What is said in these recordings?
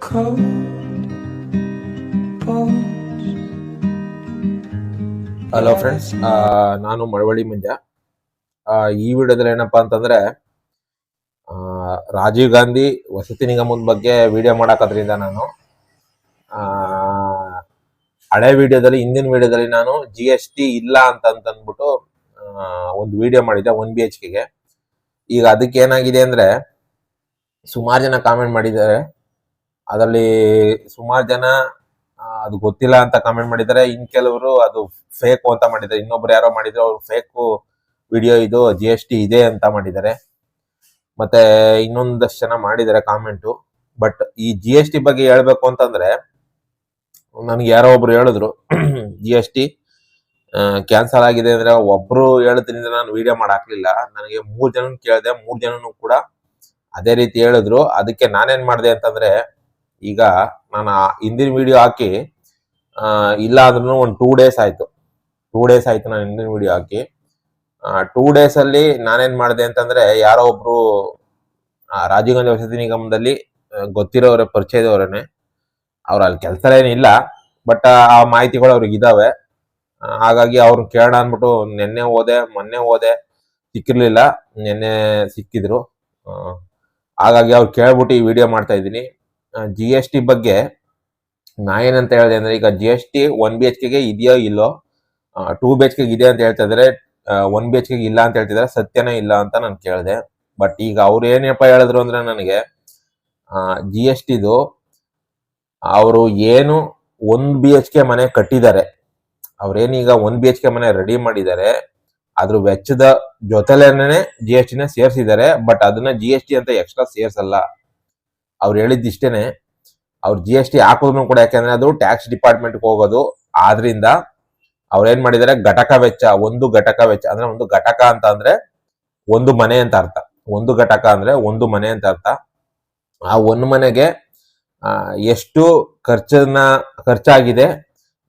cold. Hello friends ನಾನು ಮಳವಳ್ಳಿ ಮಂಜ ಈ ವಿಡಿಯೋದಲ್ಲಿ ಏನಪ್ಪಾ ಅಂತಂದ್ರೆ ಆ, ರಾಜೀವ್ ಗಾಂಧಿ ವಸತಿ ನಿಗಮದ ಬಗ್ಗೆ ವಿಡಿಯೋ ಮಾಡಾಕದ್ರಿಂದ ನಾನು ಆ, ಹಳೆ ವಿಡಿಯೋದಲ್ಲಿ ಹಿಂದಿನ ವಿಡಿಯೋದಲ್ಲಿ ನಾನು ಜಿ ಎಸ್ ಟಿ ಇಲ್ಲ ಅಂತ ಅಂತ ಅಂದ್ಬಿಟ್ಟು ಆ, ಒಂದು ವಿಡಿಯೋ ಮಾಡಿದ್ದೆ ಒನ್ ಬಿ ಎಚ್ ಕೆಗೆ ಈಗ ಅದಕ್ಕೆ ಏನಾಗಿದೆ ಅಂದ್ರೆ ಸುಮಾರು ಜನ ಕಾಮೆಂಟ್ ಮಾಡಿದ್ದಾರೆ. ಅದರಲ್ಲಿ ಸುಮಾರು ಜನ ಅದು ಗೊತ್ತಿಲ್ಲ ಅಂತ ಕಾಮೆಂಟ್ ಮಾಡಿದ್ದಾರೆ. ಇನ್ ಕೆಲವರು ಅದು ಫೇಕ್ ಅಂತ ಮಾಡಿದ್ದಾರೆ. ಇನ್ನೊಬ್ರು ಯಾರೋ ಮಾಡಿದ್ರು, ಅವ್ರು ಫೇಕ್ ವಿಡಿಯೋ ಇದು ಜಿ ಎಸ್ ಟಿ ಇದೆ ಅಂತ ಮಾಡಿದ್ದಾರೆ. ಮತ್ತೆ ಇನ್ನೊಂದಷ್ಟು ಜನ ಮಾಡಿದ್ದಾರೆ ಕಾಮೆಂಟು ಬಟ್ ಈ ಜಿ ಎಸ್ ಟಿ ಬಗ್ಗೆ ಹೇಳ್ಬೇಕು ಅಂತಂದ್ರೆ, ನನ್ಗೆ ಯಾರೋ ಒಬ್ರು ಹೇಳಿದ್ರು ಜಿ ಎಸ್ ಟಿ ಕ್ಯಾನ್ಸಲ್ ಆಗಿದೆ ಅಂದ್ರೆ ಒಬ್ರು ಹೇಳಿದ್ರಿಂದ ನಾನು ವಿಡಿಯೋ ಮಾಡಾಕ್ಲಿಲ್ಲ ನನಗೆ ಮೂರ್ ಜನ ಕೇಳಿದೆ, ಮೂರ್ ಜನನು ಕೂಡ ಅದೇ ರೀತಿ ಹೇಳಿದ್ರು. ಅದಕ್ಕೆ ನಾನೇನ್ ಮಾಡಿದೆ ಅಂತಂದ್ರೆ ಈಗ ನಾನು ಹಿಂದಿನ ವಿಡಿಯೋ ಹಾಕಿ ಇಲ್ಲ ಅಂದ್ರೂ ಒಂದು ಟೂ ಡೇಸ್ ಆಯಿತು. ಟೂ ಡೇಸ್ ಆಯಿತು ನಾನು ಹಿಂದಿನ ವಿಡಿಯೋ ಹಾಕಿ. ಟೂ ಡೇಸಲ್ಲಿ ನಾನೇನು ಮಾಡಿದೆ ಅಂತಂದರೆ ಯಾರೋ ಒಬ್ಬರು ರಾಜೀವ್ ಗಾಂಧಿ ವಸತಿ ನಿಗಮದಲ್ಲಿ ಗೊತ್ತಿರೋರೆ, ಪರಿಚಯದವರೇನೆ. ಅವ್ರ ಅಲ್ಲಿ ಕೆಲಸ ಏನಿಲ್ಲ ಬಟ್ ಆ ಮಾಹಿತಿಗಳು ಅವ್ರಿಗೆ ಇದ್ದಾವೆ ಹಾಗಾಗಿ ಅವ್ರನ್ನ ಕೇಳೋಣ ಅಂದ್ಬಿಟ್ಟು ನಿನ್ನೆ ಹೋದೆ, ಮೊನ್ನೆ ಹೋದೆ. ಸಿಕ್ಕಿರ್ಲಿಲ್ಲ, ನಿನ್ನೆ ಸಿಕ್ಕಿದ್ರು. ಹಾಗಾಗಿ ಅವ್ರು ಕೇಳ್ಬಿಟ್ಟು ಈ ವಿಡಿಯೋ ಮಾಡ್ತಾ ಇದ್ದೀನಿ. ಜಿ ಎಸ್ ಟಿ ಬಗ್ಗೆ ನಾ ಏನಂತ ಹೇಳಿದೆ ಅಂದ್ರೆ ಈಗ G S T one B H ಕೆಗೆ ಇದೆಯೋ ಇಲ್ಲೋ ಟೂ ಬಿ ಎಚ್ ಕೆಗೆ ಇದೆ ಅಂತ ಹೇಳ್ತಾ ಇದಾರೆ ಒನ್ ಬಿ ಎಚ್ ಕೆಗೆ ಇಲ್ಲ ಅಂತ ಹೇಳ್ತಿದ್ರೆ, ಸತ್ಯನೇ ಇಲ್ಲ ಅಂತ ನಾನು ಕೇಳಿದೆ. ಬಟ್ ಈಗ ಅವ್ರು ಏನಪ್ಪ ಹೇಳಿದ್ರು ಅಂದ್ರೆ ನನಗೆ ಜಿ ಎಸ್ ಟಿದು ಅವರು ಏನು ಒಂದ್ ಬಿ ಎಚ್ ಕೆ ಮನೆ ಕಟ್ಟಿದ್ದಾರೆ ಅವ್ರೇನೀಗ ಒಂದ್ ಬಿ ಎಚ್ ಕೆ ಮನೆ ರೆಡಿ ಮಾಡಿದ್ದಾರೆ, ಅದ್ರ ವೆಚ್ಚದ ಜೊತೆಲೇನೆ ಜಿ ಎಸ್ ಟಿನ ಸೇರಿಸಿದ್ದಾರೆ ಬಟ್ ಅದನ್ನ ಜಿ ಎಸ್ ಟಿ ಅಂತ ಎಕ್ಸ್ಟ್ರಾ ಸೇರ್ಸಲ್ಲ. ಅವ್ರು ಹೇಳಿದ್ದಿಷ್ಟೇನೆ, ಅವ್ರು ಜಿ ಎಸ್ ಟಿ ಹಾಕೋದ್ರು ಕೂಡ ಯಾಕೆಂದ್ರೆ ಅದು ಟ್ಯಾಕ್ಸ್ ಡಿಪಾರ್ಟ್ಮೆಂಟ್ ಹೋಗೋದು. ಆದ್ರಿಂದ ಅವ್ರು ಏನ್ ಮಾಡಿದ್ದಾರೆ ಘಟಕ ವೆಚ್ಚ, ಒಂದು ಘಟಕ ವೆಚ್ಚ, ಅಂದ್ರೆ ಒಂದು ಘಟಕ ಅಂತ ಅಂದ್ರೆ ಒಂದು ಮನೆ ಅಂತ ಅರ್ಥ. ಒಂದು ಘಟಕ ಅಂದ್ರೆ ಒಂದು ಮನೆ ಅಂತ ಅರ್ಥ. ಆ ಒಂದು ಮನೆಗೆ ಎಷ್ಟು ಖರ್ಚನ್ನ, ಖರ್ಚಾಗಿದೆ,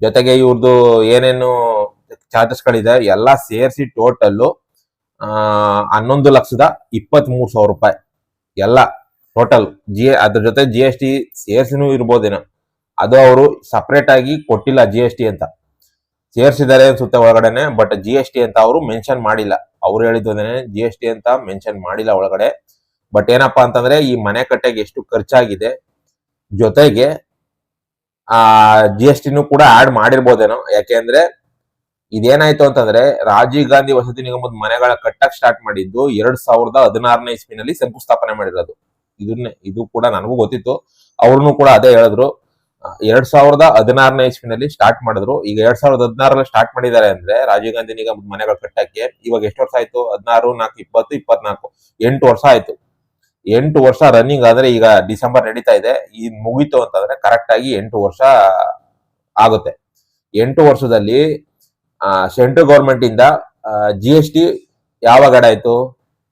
ಜೊತೆಗೆ ಇವ್ರದ್ದು ಏನೇನು ಚಾರ್ಜಸ್ಗಳಿದೆ, ಎಲ್ಲ ಸೇರಿಸಿ ಟೋಟಲ್ಲು ಹನ್ನೊಂದು ಲಕ್ಷದ ಇಪ್ಪತ್ತ್ ಮೂರು ಸಾವಿರ ರೂಪಾಯಿ. ಎಲ್ಲ ಟೋಟಲ್ ಜಿ ಅದ್ರ ಜೊತೆ ಜಿ ಎಸ್ ಟಿ ಸೇರ್ಸಿನೂ ಇರ್ಬೋದೇನೋ. ಅದು ಅವರು ಸಪ್ರೇಟ್ ಆಗಿ ಕೊಟ್ಟಿಲ್ಲ ಜಿ ಎಸ್ ಟಿ ಅಂತ. ಸೇರ್ಸಿದ್ದಾರೆ ಅನ್ಸುತ್ತೆ ಒಳಗಡೆನೆ ಬಟ್ ಜಿ ಎಸ್ ಟಿ ಅಂತ ಅವರು ಮೆನ್ಷನ್ ಮಾಡಿಲ್ಲ. ಅವ್ರು ಹೇಳಿದ್ದೇನೆ ಜಿ ಎಸ್ ಟಿ ಅಂತ ಮೆನ್ಷನ್ ಮಾಡಿಲ್ಲ ಒಳಗಡೆ. ಬಟ್ ಏನಪ್ಪಾ ಅಂತಂದ್ರೆ, ಈ ಮನೆ ಕಟ್ಟೆಗೆ ಎಷ್ಟು ಖರ್ಚಾಗಿದೆ, ಜೊತೆಗೆ, ಆ ಜಿ ಎಸ್ ಟಿನೂ ಕೂಡ ಆಡ್ ಮಾಡಿರ್ಬೋದೇನೋ. ಯಾಕೆಂದ್ರೆ ಇದೇನಾಯ್ತು ಅಂತಂದ್ರೆ, ರಾಜೀವ್ ಗಾಂಧಿ ವಸತಿ ನಿಗಮದ ಮನೆಗಳ ಕಟ್ಟಕ್ ಸ್ಟಾರ್ಟ್ ಮಾಡಿದ್ದು ಎರಡ್ ಸಾವಿರದ ಹದಿನಾರನೇ ಇಸ್ವಿನಲ್ಲಿ ಶಂಕುಸ್ಥಾಪನೆ ಮಾಡಿರೋದು. ಇದನ್ನೇ, ಇದು ಕೂಡ ನನಗೂ ಗೊತ್ತಿತ್ತು. ಅವ್ರನ್ನು ಕೂಡ ಅದೇ ಹೇಳಿದ್ರು. ಎರಡ್ ಸಾವಿರದ ಹದಿನಾರನೇ ಇಸ್ವಿನಲ್ಲಿ ಸ್ಟಾರ್ಟ್ ಮಾಡಿದ್ರು. ಈಗ ಎರಡ್ ಸಾವಿರದ ಹದಿನಾರಲ್ಲಿ ಸ್ಟಾರ್ಟ್ ಮಾಡಿದ್ದಾರೆ ಅಂದ್ರೆ ರಾಜೀವ್ ಗಾಂಧಿ ಈಗ ಮನೆಗಳು ಕಟ್ಟಕ್ಕೆ ಇವಾಗ ಎಷ್ಟು ವರ್ಷ ಆಯ್ತು? ಹದಿನಾರು, ನಾಲ್ಕು, ಇಪ್ಪತ್ತು, ಇಪ್ಪತ್ನಾಲ್ಕು, ಎಂಟು ವರ್ಷ ಆಯ್ತು. ಎಂಟು ವರ್ಷ ರನ್ನಿಂಗ್ ಆದ್ರೆ ಈಗ ಡಿಸೆಂಬರ್ ನಡೀತಾ ಇದೆ. ಈ ಮುಗೀತು ಅಂತಂದ್ರೆ ಕರೆಕ್ಟ್ ಆಗಿ ಎಂಟು ವರ್ಷ ಆಗುತ್ತೆ. ಎಂಟು ವರ್ಷದಲ್ಲಿ ಸೆಂಟ್ರಲ್ ಗೌರ್ಮೆಂಟ್ ಇಂದ ಜಿ ಎಸ್ ಟಿ ಯಾವಾಗ ಆಡ್ ಆಯ್ತು?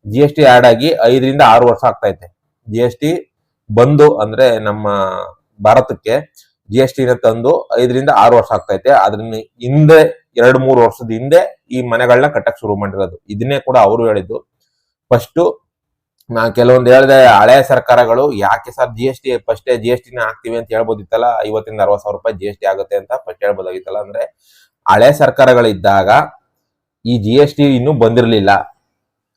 ಜಿ ಎಸ್ ಟಿ ಆಡ್ ಆಗಿ ಐದರಿಂದ ಆರು ವರ್ಷ ಆಗ್ತೈತೆ ಜಿ ಎಸ್ ಟಿ ಬಂದು ಅಂದ್ರೆ ನಮ್ಮ ಭಾರತಕ್ಕೆ ಜಿ ಎಸ್ ಟಿನ ತಂದು ಐದರಿಂದ ಆರು ವರ್ಷ ಆಗ್ತೈತೆ. ಅದ್ರಿಂದ ಹಿಂದೆ ಎರಡು ಮೂರು ವರ್ಷದ ಹಿಂದೆ ಈ ಮನೆಗಳನ್ನ ಕಟ್ಟಕ್ ಶುರು ಮಾಡಿರೋದು. ಇದನ್ನೇ ಕೂಡ ಅವರು ಹೇಳಿದ್ದು. ಫಸ್ಟ್ ನಾ ಕೆಲವೊಂದು ಹೇಳಿದೆ, ಹಳೆ ಸರ್ಕಾರಗಳು ಯಾಕೆ sir G S T first G S ಟಿನ ಹಾಕ್ತಿವಿ ಅಂತ ಹೇಳ್ಬೋದಿತ್ತಲ್ಲ? ಐವತ್ತಿಂದ ಅರವತ್ ಸಾವಿರ ರೂಪಾಯಿ ಜಿ ಎಸ್ ಟಿ ಆಗುತ್ತೆ ಅಂತ ಫಸ್ಟ್ ಹೇಳ್ಬೋದಾಗಿತ್ತಲ್ಲ. ಅಂದ್ರೆ ಹಳೆ ಸರ್ಕಾರಗಳಿದ್ದಾಗ ಈ ಜಿ ಎಸ್ ಟಿ ಇನ್ನೂ ಬಂದಿರಲಿಲ್ಲ.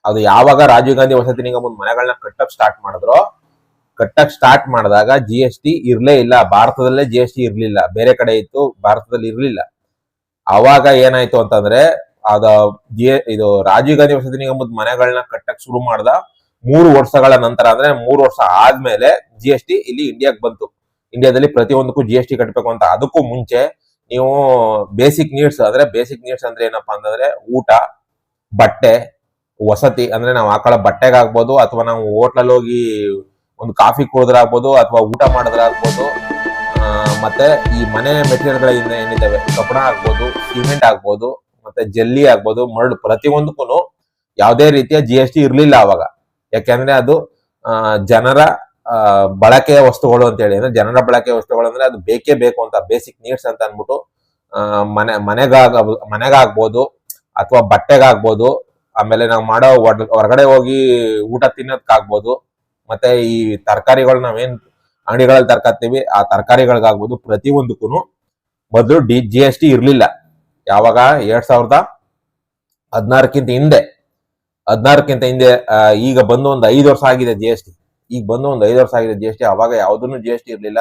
ಅದು ಯಾವಾಗ ರಾಜೀವ್ ಗಾಂಧಿ ವಸತಿ ನಿಗಮದ ಮನೆಗಳನ್ನ ಕಟ್ಟಕ್ ಸ್ಟಾರ್ಟ್ ಮಾಡಿದ್ರೋ, ಕಟ್ಟಕ್ ಸ್ಟಾರ್ಟ್ ಮಾಡಿದಾಗ ಜಿ ಎಸ್ ಟಿ ಇರ್ಲೇ ಇಲ್ಲ. ಭಾರತದಲ್ಲೇ ಜಿ ಎಸ್ ಟಿ ಇರ್ಲಿಲ್ಲ. ಬೇರೆ ಕಡೆ ಇತ್ತು, ಭಾರತದಲ್ಲಿ ಇರ್ಲಿಲ್ಲ. ಅವಾಗ ಏನಾಯ್ತು ಅಂತಂದ್ರೆ ಅದ ಜಿ ಇದು ರಾಜೀವ್ ಗಾಂಧಿ ವಸತಿ ನಿಗಮದ ಮನೆಗಳನ್ನ ಕಟ್ಟಕ್ ಶುರು ಮಾಡ್ದ ಮೂರು ವರ್ಷಗಳ ನಂತರ ಅಂದ್ರೆ ಮೂರು ವರ್ಷ ಆದ್ಮೇಲೆ ಜಿ ಎಸ್ ಟಿ ಇಲ್ಲಿ ಇಂಡಿಯಾಗ್ ಬಂತು. ಇಂಡಿಯಾದಲ್ಲಿ ಪ್ರತಿಯೊಂದಕ್ಕೂ ಜಿ ಎಸ್ ಟಿ ಕಟ್ಟಬೇಕು ಅಂತ. ಅದಕ್ಕೂ ಮುಂಚೆ ನೀವು ಬೇಸಿಕ್ ನೀಡ್ಸ್ ಅಂದ್ರೆ ಬೇಸಿಕ್ ನೀಡ್ಸ್ ಅಂದ್ರೆ ಏನಪ್ಪಾ ಅಂತಂದ್ರೆ ಊಟ, ಬಟ್ಟೆ ವಸತಿ ಅಂದ್ರೆ ನಾವು ಆಕಳ ಬಟ್ಟೆಗಾಗ್ಬೋದು ಅಥವಾ ನಾವು ಹೋಟ್ಲಲ್ಲಿ ಹೋಗಿ ಒಂದು ಕಾಫಿ ಕುಡಿದ್ರಾಗ್ಬೋದು ಅಥವಾ ಊಟ ಮಾಡಿದ್ರಾಗ್ಬೋದು. ಮತ್ತೆ ಈ ಮನೆ ಮೆಟೀರಿಯಲ್ಗಳಿಂದ ಏನಿದ್ದಾವೆ? ಕಬ್ಬಣ ಆಗ್ಬೋದು ಸಿಮೆಂಟ್ ಆಗ್ಬೋದು ಮತ್ತೆ ಜಲ್ಲಿ ಆಗ್ಬೋದು ಮರಳು ಪ್ರತಿಯೊಂದಕ್ಕೂ ಯಾವುದೇ ರೀತಿಯ ಜಿ ಎಸ್ ಟಿ ಇರ್ಲಿಲ್ಲ ಅವಾಗ. ಯಾಕೆಂದ್ರೆ ಅದು ಜನರ ಬಳಕೆಯ ವಸ್ತುಗಳು ಅಂತ ಹೇಳಿ ಅಂದ್ರೆ ಜನರ ಬಳಕೆಯ ವಸ್ತುಗಳು ಅಂದ್ರೆ ಅದು ಬೇಕೇ ಬೇಕು ಅಂತ ಬೇಸಿಕ್ ನೀಡ್ಸ್ ಅಂತ ಅನ್ಬಿಟ್ಟು ಆ, ಮನೆ ಮನೆಗಾಗ ಮನೆಗಾಗ್ಬೋದು ಅಥವಾ ಬಟ್ಟೆಗಾಗ್ಬೋದು ಆಮೇಲೆ ನಾವು ಮಾಡೋ ಹೊರಗಡೆ ಹೋಗಿ ಊಟ ತಿನ್ನೋದಕ್ಕಾಗ್ಬೋದು ಮತ್ತೆ ಈ ತರಕಾರಿಗಳು ನಾವೇನ್ ಅಂಗಡಿಗಳಲ್ಲಿ ತರ್ಕತ್ತೀವಿ, ಆ ತರಕಾರಿಗಳಿಗಾಗ್ಬೋದು ಪ್ರತಿಯೊಂದಕ್ಕೂ ಮೊದಲು ಡಿ ಜಿ ಎಸ್ ಟಿ ಇರಲಿಲ್ಲ. ಯಾವಾಗ? ಎರಡ್ ಸಾವಿರದ ಹದಿನಾರಕ್ಕಿಂತ ಹಿಂದೆ. ಹದಿನಾರಕ್ಕಿಂತ ಹಿಂದೆ ಈಗ ಬಂದು ಒಂದು ಐದು ವರ್ಷ ಆಗಿದೆ ಜಿ ಎಸ್ ಟಿ ಈಗ ಬಂದು ಒಂದು ಐದು ವರ್ಷ ಆಗಿದೆ ಜಿ ಎಸ್ ಟಿ ಅವಾಗ ಯಾವ್ದನ್ನು ಜಿ ಎಸ್ ಟಿ ಇರಲಿಲ್ಲ.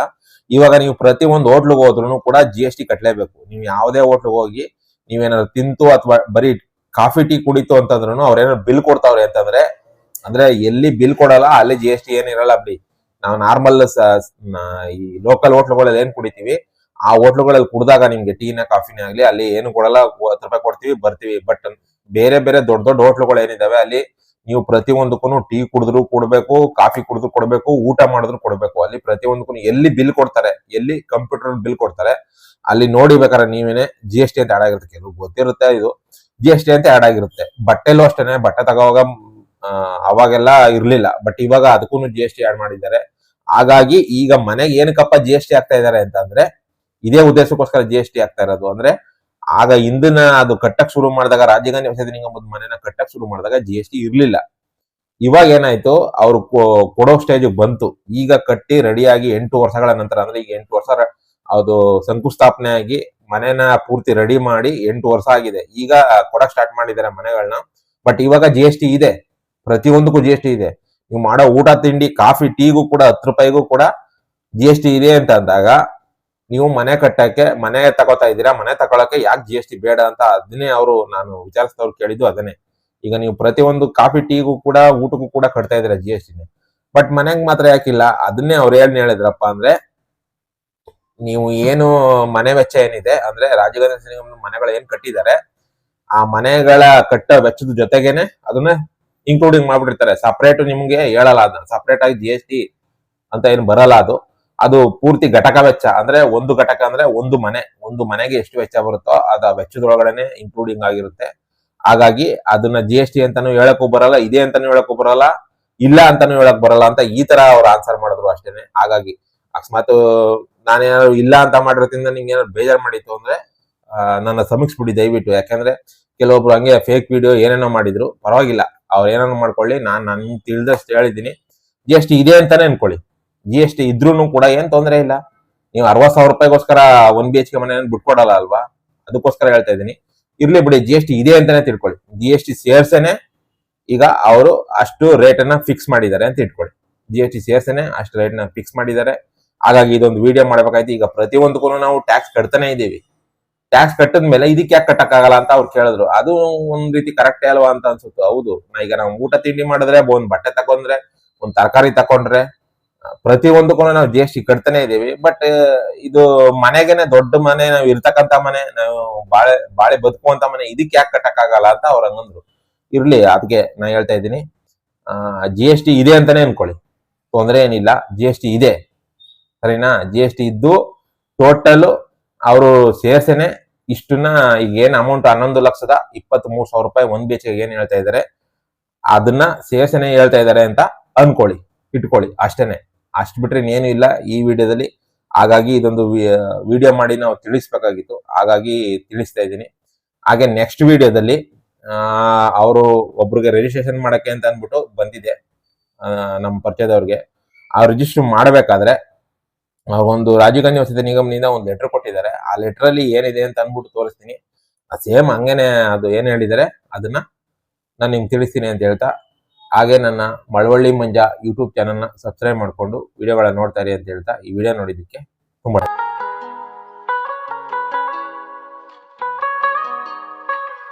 ಇವಾಗ ನೀವು ಪ್ರತಿ ಒಂದು ಹೋಟ್ಲಿಗೆ ಹೋದ್ರು ಕೂಡ ಜಿ ಎಸ್ ಟಿ ಕಟ್ಟಲೇಬೇಕು ನೀವು ಯಾವುದೇ ಹೋಟ್ಲಿಗೆ ಹೋಗಿ ನೀವೇನಾದ್ರು ತಿಂತು ಅಥವಾ ಬರೀ ಕಾಫಿ ಟೀ ಕುಡಿತು ಅಂತಂದ್ರು ಅವ್ರೇನಾದ್ರು ಬಿಲ್ ಕೊಡ್ತಾವ್ರೆ ಅಂತಂದ್ರೆ, ಅಂದ್ರೆ ಎಲ್ಲಿ ಬಿಲ್ ಕೊಡಲ್ಲ, ಅಲ್ಲಿ ಜಿ ಎಸ್ ಟಿ ಏನಿರಲ್ಲ ಬಿಡಿ. ನಾವು ನಾರ್ಮಲ್ ಈ ಲೋಕಲ್ ಹೋಟ್ಲುಗಳಲ್ಲಿ ಏನ್ ಕುಡಿತೀವಿ, ಆ ಹೋಟ್ಲುಗಳಲ್ಲಿ ಕುಡಿದಾಗ ನಿಮ್ಗೆ ಟೀನ, ಕಾಫಿನೇ ಆಗ್ಲಿ, ಅಲ್ಲಿ ಏನು ಕೊಡಲ್ಲ ಹತ್ತು ರೂಪಾಯಿ ಕೊಡ್ತೀವಿ, ಬರ್ತೀವಿ. ಬಟ್ ಬೇರೆ ಬೇರೆ ದೊಡ್ಡ ದೊಡ್ಡ ಹೋಟ್ಲುಗಳು ಏನಿದಾವೆ, ಅಲ್ಲಿ ನೀವು ಪ್ರತಿಯೊಂದಕ್ಕೂ ಟೀ ಕುಡಿದ್ರು ಕೊಡ್ಬೇಕು, ಕಾಫಿ ಕುಡಿದ್ರು ಕೊಡ್ಬೇಕು, ಊಟ ಮಾಡಿದ್ರು ಕೊಡ್ಬೇಕು. ಅಲ್ಲಿ ಪ್ರತಿಯೊಂದಕ್ಕೂ ಎಲ್ಲಿ ಬಿಲ್ ಕೊಡ್ತಾರೆ, ಎಲ್ಲಿ ಕಂಪ್ಯೂಟರ್ ಬಿಲ್ ಕೊಡ್ತಾರೆ, ಅಲ್ಲಿ ನೋಡಿ ಬೇಕಾದ್ರೆ ನೀವೇನೆ ಜಿ ಎಸ್ ಟಿ ಅಂತ ಗೊತ್ತಿರುತ್ತೆ ಇದು. ಜಿ ಎಸ್ ಟಿ ಅಂತ ಆಡ್ ಆಗಿರುತ್ತೆ. ಬಟ್ಟೆಲೂ ಅಷ್ಟೇನೆ, ಬಟ್ಟೆ ತಗೋವಾಗ ಅವಾಗೆಲ್ಲ ಇರ್ಲಿಲ್ಲ. ಬಟ್ ಇವಾಗ ಅದಕ್ಕೂ ಜಿ ಎಸ್ ಟಿ ಆಡ್ ಮಾಡಿದ್ದಾರೆ. ಹಾಗಾಗಿ ಈಗ ಮನೆಗೆ ಏನಕ್ಕಪ್ಪ ಜಿ ಎಸ್ ಟಿ ಆಗ್ತಾ ಇದಾರೆ ಅಂತಂದ್ರೆ ಇದೇ ಉದ್ದೇಶಕ್ಕೋಸ್ಕರ ಜಿ ಎಸ್ ಟಿ ಆಗ್ತಾ ಇರೋದು ಅಂದ್ರೆ, ಆಗ ಹಿಂದಿನ ಅದು ಕಟ್ಟಕ್ ಶುರು ಮಾಡಿದಾಗ ರಾಜೀವ್ ಗಾಂಧಿ ವಸತಿ ನಿಗಮದ ಮನೆನ ಕಟ್ಟಕ್ ಶುರು ಮಾಡಿದಾಗ ಜಿ ಎಸ್ ಟಿ ಇರ್ಲಿಲ್ಲ. ಇವಾಗ ಏನಾಯ್ತು, ಅವ್ರು ಕೊಡೋ ಸ್ಟೇಜ್ ಬಂತು. ಈಗ ಕಟ್ಟಿ ರೆಡಿಯಾಗಿ ಎಂಟು ವರ್ಷಗಳ ನಂತರ, ಅಂದ್ರೆ ಈಗ ಎಂಟು ವರ್ಷ, ಅದು ಶಂಕುಸ್ಥಾಪನೆ ಆಗಿ ಮನೆನ ಪೂರ್ತಿ ರೆಡಿ ಮಾಡಿ ಎಂಟು ವರ್ಷ ಆಗಿದೆ. ಈಗ ಕೊಡಕ್ ಸ್ಟಾರ್ಟ್ ಮಾಡಿದ್ದಾರೆ ಮನೆಗಳನ್ನ ಬಟ್ ಇವಾಗ ಜಿ ಎಸ್ ಟಿ ಇದೆ. ಪ್ರತಿಯೊಂದಕ್ಕೂ ಜಿ ಎಸ್ ಟಿ ಇದೆ. ನೀವು ಮಾಡೋ ಊಟ, ತಿಂಡಿ, ಕಾಫಿ, ಟೀಗೂ ಕೂಡ ಹತ್ತು ರೂಪಾಯಿಗೂ ಕೂಡ ಜಿ ಎಸ್ ಟಿ ಇದೆ ಅಂತ ಅಂದಾಗ ನೀವು ಮನೆ ಕಟ್ಟಕ್ಕೆ, ಮನೆ ತಗೋತಾ ಇದ್ದೀರಾ, ಮನೆ ತಗೊಳಕ್ಕೆ ಯಾಕೆ ಜಿ ಎಸ್ ಟಿ ಬೇಡ ಅಂತ ಅದನ್ನೇ ಅವರು ನಾನು ವಿಚಾರಿಸಿದವ್ರು ಕೇಳಿದ್ದು ಅದನ್ನೇ. ಈಗ ನೀವು ಪ್ರತಿಯೊಂದು ಕಾಫಿ, ಟೀಗೂ ಕೂಡ, ಊಟಕ್ಕೂ ಕೂಡ ಕಟ್ತಾ ಇದ್ದೀರಾ ಜಿ ಎಸ್ ಟಿನೇ ಬಟ್ ಮನೆಗೆ ಮಾತ್ರ ಯಾಕಿಲ್ಲ, ಅದನ್ನೇ ಅವ್ರು ಏನ್ ಹೇಳಿದ್ರಪ್ಪ ಅಂದ್ರೆ ನೀವು ಏನು ಮನೆ ವೆಚ್ಚ ಏನಿದೆ, ಅಂದ್ರೆ ರಾಜೀವ್ ಗಾಂಧಿ ಮನೆಗಳು ಏನ್ ಕಟ್ಟಿದ್ದಾರೆ, ಆ ಮನೆಗಳ ಕಟ್ಟ ವೆಚ್ಚದ ಜೊತೆಗೇನೆ ಅದನ್ನ ಇನ್ಕ್ಲೂಡಿಂಗ್ ಮಾಡ್ಬಿಟ್ಟಿರ್ತಾರೆ. ಸಪ್ರೇಟ್ ನಿಮ್ಗೆ ಹೇಳಲ್ಲ ಅದನ್ನ ಸಪ್ರೇಟ್ ಆಗಿ ಜಿ ಎಸ್ ಟಿ ಅಂತ ಏನು ಬರಲ್ಲ ಅದು. ಅದು ಪೂರ್ತಿ ಘಟಕ ವೆಚ್ಚ. ಅಂದ್ರೆ ಒಂದು ಘಟಕ ಅಂದ್ರೆ ಒಂದು ಮನೆ. ಒಂದು ಮನೆಗೆ ಎಷ್ಟು ವೆಚ್ಚ ಬರುತ್ತೋ ಅದ ವೆಚ್ಚದೊಳಗಡೆನೆ ಇನ್ಕ್ಲೂಡಿಂಗ್ ಆಗಿರುತ್ತೆ. ಹಾಗಾಗಿ ಅದನ್ನ ಜಿ ಎಸ್ ಟಿ ಅಂತಾನು ಹೇಳಕ್ಕೂ ಬರಲ್ಲ, ಇದೆ ಅಂತಾನು ಹೇಳಕ್ಕೂ ಬರಲ್ಲ, ಇಲ್ಲ ಅಂತಾನು ಹೇಳಕ್ ಬರಲ್ಲ ಅಂತ ಈ ತರ ಅವ್ರು ಆನ್ಸರ್ ಮಾಡಿದ್ರು ಅಷ್ಟೇನೆ. ಹಾಗಾಗಿ ಅಕಸ್ಮಾತ್, ನಾನೇನಾದ್ರು ಇಲ್ಲ ಅಂತ ಮಾಡಿರೋದ್ರಿಂದ ನಿಂಗೆ ಏನಾದ್ರು ಬೇಜಾರ್ ಮಾಡಿತ್ತು ಅಂದ್ರೆ ನನ್ನ ಸಮೀಕ್ಷಿಸ್ಬಿಡಿ ದಯವಿಟ್ಟು. ಯಾಕಂದ್ರೆ, ಕೆಲವೊಬ್ರು ಹಂಗೆ ಫೇಕ್ ವಿಡಿಯೋ ಏನೇನೋ ಮಾಡಿದ್ರು. ಪರವಾಗಿಲ್ಲ. ಅವ್ರು ಏನೇನೋ ಮಾಡ್ಕೊಳ್ಳಿ. ನಾನು ನನ್ಗೆ ತಿಳಿದಷ್ಟು ಹೇಳಿದ್ದೀನಿ. ಜಿ ಎಸ್ ಟಿ ಇದೆ ಅಂತಾನೆ ಅನ್ಕೊಳ್ಳಿ. ಜಿ ಎಸ್ ಟಿ ಇದ್ರೂ ಕೂಡ ಏನ್ ತೊಂದರೆ ಇಲ್ಲ. ನೀವು ಅರವತ್ ಸಾವಿರ ರೂಪಾಯಿಗೋಸ್ಕರ ಒನ್ ಬಿ ಎಚ್ ಕೆ ಮನೆ ಬಿಟ್ಕೊಡಲ್ಲ ಅಲ್ವಾ? ಅದಕ್ಕೋಸ್ಕರ ಹೇಳ್ತಾ ಇದ್ದೀನಿ. ಇರ್ಲಿ ಬಿಡಿ ಜಿ ಎಸ್ ಟಿ ಇದೆ ಅಂತಾನೆ ತಿಳ್ಕೊಳ್ಳಿ. ಜಿ ಎಸ್ ಟಿ ಸೇರ್ಸೇನೆ. ಈಗ ಅವರು ಅಷ್ಟು ರೇಟ್ ಫಿಕ್ಸ್ ಮಾಡಿದ್ದಾರೆ ಅಂತ ಇಟ್ಕೊಳ್ಳಿ. ಜಿ ಎಸ್ ಟಿ ಸೇರ್ಸೇನೆ, ಅಷ್ಟು ರೇಟ್ ಫಿಕ್ಸ್ ಮಾಡಿದ್ದಾರೆ. ಹಾಗಾಗಿ ಇದೊಂದು ವಿಡಿಯೋ ಮಾಡ್ಬೇಕಾಯ್ತು. ಈಗ ಪ್ರತಿಯೊಂದಕ್ಕೂ ನಾವು ಟ್ಯಾಕ್ಸ್ ಕಟ್ತಾನೆ ಇದ್ದೀವಿ. ಟ್ಯಾಕ್ಸ್ ಕಟ್ಟದ ಮೇಲೆ ಇದಕ್ಕೆ ಯಾಕೆ ಕಟ್ಟಕ್ಕಾಗಲ್ಲ ಅಂತ ಅವ್ರು ಕೇಳಿದ್ರು. ಅದು ಒಂದ್ ರೀತಿ ಕರೆಕ್ಟೇ ಅಲ್ವಾ ಅಂತ ಅನ್ಸುತ್ತೆ. ಹೌದು. ಈಗ ನಾವು ಊಟ ತಿಂಡಿ ಮಾಡಿದ್ರೆ, ಒಂದ್ ಬಟ್ಟೆ ತಕೊಂಡ್ರೆ, ಒಂದ್ ತರಕಾರಿ ತಕೊಂಡ್ರೆ ಪ್ರತಿ ಪ್ರತಿಯೊಂದಕ್ಕೂ ನಾವು ಜಿ ಎಸ್ ಟಿ ಕಟ್ತಾನೆ ಇದೀವಿ ಬಟ್ ಇದು ಮನೆಗೇನೆ ದೊಡ್ಡ ಮನೆ, ನಾವು ಇರ್ತಕ್ಕಂತ ಮನೆ, ನಾವು ಬಾಳೆ ಬಾಳೆ ಬದುಕುವಂತ ಮನೆ, ಇದಕ್ಕೆ ಯಾಕೆ ಕಟ್ಟಕ್ಕಾಗಲ್ಲ ಅಂತ ಅವ್ರು ಹಂಗಂದ್ರು. ಇರ್ಲಿ ಅದಕ್ಕೆ ನಾ ಹೇಳ್ತಾ ಇದ್ದೀನಿ. ಜಿ ಎಸ್ ಟಿ ಇದೆ ಅಂತಾನೆ ಅನ್ಕೊಳ್ಳಿ. ತೊಂದರೆ ಏನಿಲ್ಲ. ಜಿ ಎಸ್ ಟಿ ಇದೆ. ಸರಿನಾ? ಜಿ ಎಸ್ ಟಿ ಇದ್ದು ಟೋಟಲ್ ಅವರು ಸೇರ್ಸೇನೆ ಇಷ್ಟನ್ನ ಈಗ ಏನು ಅಮೌಂಟ್ ಹನ್ನೊಂದು ಲಕ್ಷದ ಇಪ್ಪತ್ತ್ ಮೂರು ಸಾವಿರ ರೂಪಾಯಿ ಒಂದ್ ಬೇಚಿಗೆ ಏನ್ ಹೇಳ್ತಾ ಇದ್ದಾರೆ ಅದನ್ನ ಸೇರ್ಸೇನೆ ಹೇಳ್ತಾ ಇದ್ದಾರೆ ಅಂತ ಅನ್ಕೊಳ್ಳಿ, ಇಟ್ಕೊಳ್ಳಿ, ಅಷ್ಟೇನೆ. ಅಷ್ಟು ಬಿಟ್ರೆ ಇನ್ನೇನು ಇಲ್ಲ. ಈ ವಿಡಿಯೋದಲ್ಲಿ ಹಾಗಾಗಿ ಇದೊಂದು ವಿಡಿಯೋ ಮಾಡಿ ನಾವು ತಿಳಿಸ್ಬೇಕಾಗಿತ್ತು. ಹಾಗಾಗಿ ತಿಳಿಸ್ತಾ ಇದ್ದೀನಿ. ಹಾಗೆ ನೆಕ್ಸ್ಟ್ ವಿಡಿಯೋದಲ್ಲಿ ಅವರು ಒಬ್ರಿಗೆ ರಿಜಿಸ್ಟ್ರೇಷನ್ ಮಾಡಕ್ಕೆ ಅಂತ ಅಂದ್ಬಿಟ್ಟು ಬಂದಿದೆ ನಮ್ಮ ಪರಿಚಯದವ್ರಿಗೆ. ಆ ರಿಜಿಸ್ಟರ್ ಮಾಡಬೇಕಾದ್ರೆ ಒಂದು ರಾಜೀವ್ ಗಾಂಧಿ ವಸತಿ ನಿಗಮದಿಂದ ಒಂದು ಲೆಟರ್ ಕೊಟ್ಟಿದ್ದಾರೆ. ಆ ಲೆಟರ್ ಅಲ್ಲಿ ಏನಿದೆ ಅಂತ ಅನ್ಬಿಟ್ಟು ತೋರಿಸ್ತೀನಿ. ಸೇಮ್ ಹಂಗೇನೆ ಅದು ಏನ್ ಹೇಳಿದರೆ ಅದನ್ನ ನಾನು ನಿಮ್ಗೆ ತಿಳಿಸ್ತೀನಿ ಅಂತ ಹೇಳ್ತಾ, ಹಾಗೆ ನನ್ನ ಮಳವಳ್ಳಿ ಮಂಜ ಯೂಟ್ಯೂಬ್ ಚಾನಲ್ನ ಸಬ್ಸ್ಕ್ರೈಬ್ ಮಾಡಿಕೊಂಡು ವಿಡಿಯೋಗಳನ್ನ ನೋಡ್ತಾರೆ ಅಂತ ಹೇಳ್ತಾ ಈ ವಿಡಿಯೋ ನೋಡಿದ್ದಕ್ಕೆ ತುಂಬ